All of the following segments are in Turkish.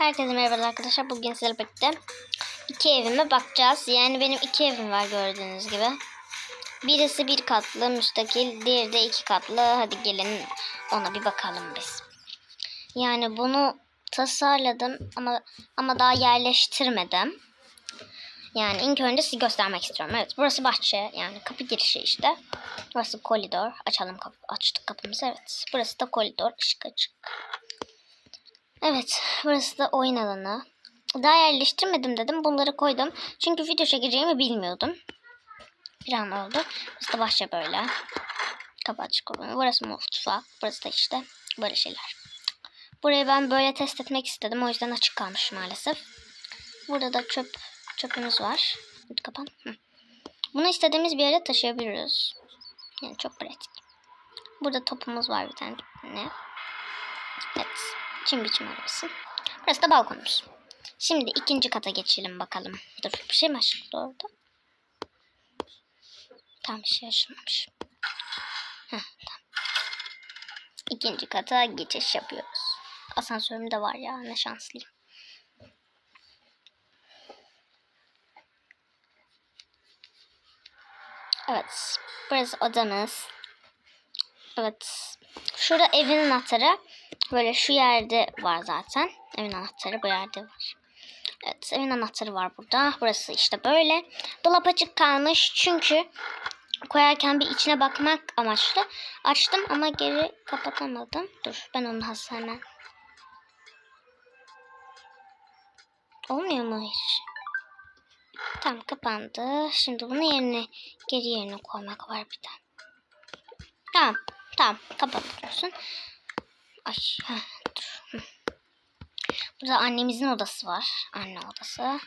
Herkese merhaba arkadaşlar. Bugün sizlerle birlikte iki evime bakacağız. Yani benim iki evim var gördüğünüz gibi. Birisi bir katlı müstakil, diğeri de iki katlı. Hadi gelin ona bir bakalım biz. Yani bunu tasarladım ama ama daha yerleştirmedim. Yani ilk önce size göstermek istiyorum. Evet burası bahçe yani kapı girişi işte. Burası koridor. Açalım kapı. Açtık kapımızı evet. Burası da koridor. Işık açık. Evet, burası da oyun alanı. Daha yerleştirmedim dedim. Bunları koydum. Çünkü video çekeceğimi bilmiyordum. Bir an oldu. Burası da bahçe böyle. Kapı açık olan. Burası mutfak. Burası da işte böyle şeyler. Burayı ben böyle test etmek istedim. O yüzden açık kalmış maalesef. Burada da çöp çöpümüz var. Hadi kapan. Hı. Bunu istediğimiz bir yere taşıyabiliriz. Yani çok pratik. Burada topumuz var bir tane. Ne? Evet. Çim biçim arabası. Burası da balkonumuz. Şimdi ikinci kata geçelim bakalım. Dur bir şey mi açıldı orada? Tam bir şey açılmamış. Heh, tamam. İkinci kata geçiş yapıyoruz. Asansörüm de var ya ne şanslıyım. Evet. Burası odamız. Evet. Şurada evin anahtarı. Böyle şu yerde var zaten. Evin anahtarı bu yerde var. Evet evin anahtarı var burada. Burası işte böyle. Dolap açık kalmış çünkü koyarken bir içine bakmak amaçlı. Açtım ama geri kapatamadım. Dur ben onu has hemen. Olmuyor mu hiç? Tamam kapandı. Şimdi bunu yerine geri yerine koymak var bir de. Tamam. Tamam kapatıyorsun. Ay dur. Burada annemizin odası var. Anne odası.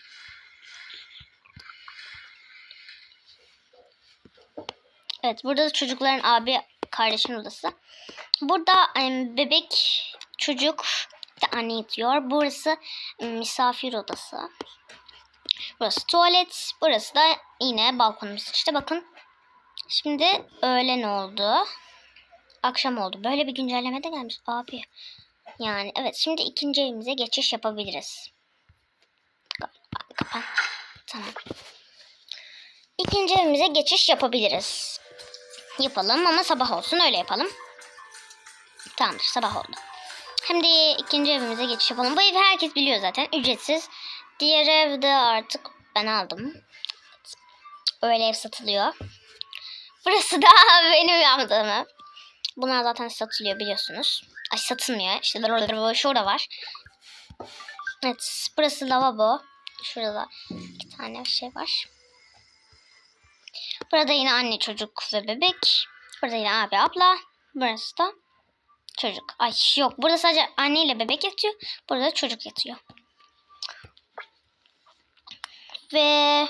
Evet burada da çocukların abi kardeşin odası. Burada em, bebek çocuk de anne yatıyor. Burası em, misafir odası. Burası tuvalet. Burası da yine balkonumuz. İşte bakın. Şimdi öğlen oldu. Akşam oldu. Böyle bir güncelleme de gelmiş abi. Yani evet şimdi ikinci evimize geçiş yapabiliriz. Kapan. Tamam. İkinci evimize geçiş yapabiliriz. Yapalım ama sabah olsun öyle yapalım. Tamamdır sabah oldu. Şimdi ikinci evimize geçiş yapalım. Bu evi herkes biliyor zaten. Ücretsiz. Diğer evde artık ben aldım. Öyle ev satılıyor. Burası da benim yaptığım ev. Bunlar zaten satılıyor biliyorsunuz. Ay satılmıyor. İşte şurada var. Evet burası lavabo. Şurada iki tane şey var. Burada yine anne çocuk ve bebek. Burada yine abi abla. Burası da çocuk. Ay yok burada sadece anne ile bebek yatıyor. Burada da çocuk yatıyor. Ve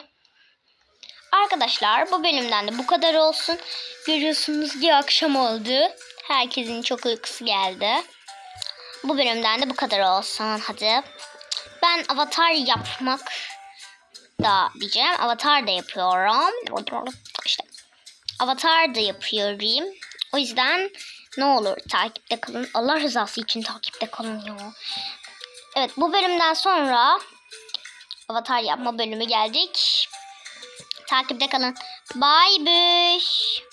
arkadaşlar bu bölümden de bu kadar olsun. Görüyorsunuz ki akşam oldu. Herkesin çok uykusu geldi. Bu bölümden de bu kadar olsun. Hadi. Ben avatar yapmak da diyeceğim. Avatar da yapıyorum. İşte avatar da yapıyorum. O yüzden ne olur takipte kalın. Allah rızası için takipte kalın ya. Evet bu bölümden sonra avatar yapma bölümü geldik. Takipte kalın. Bye bye.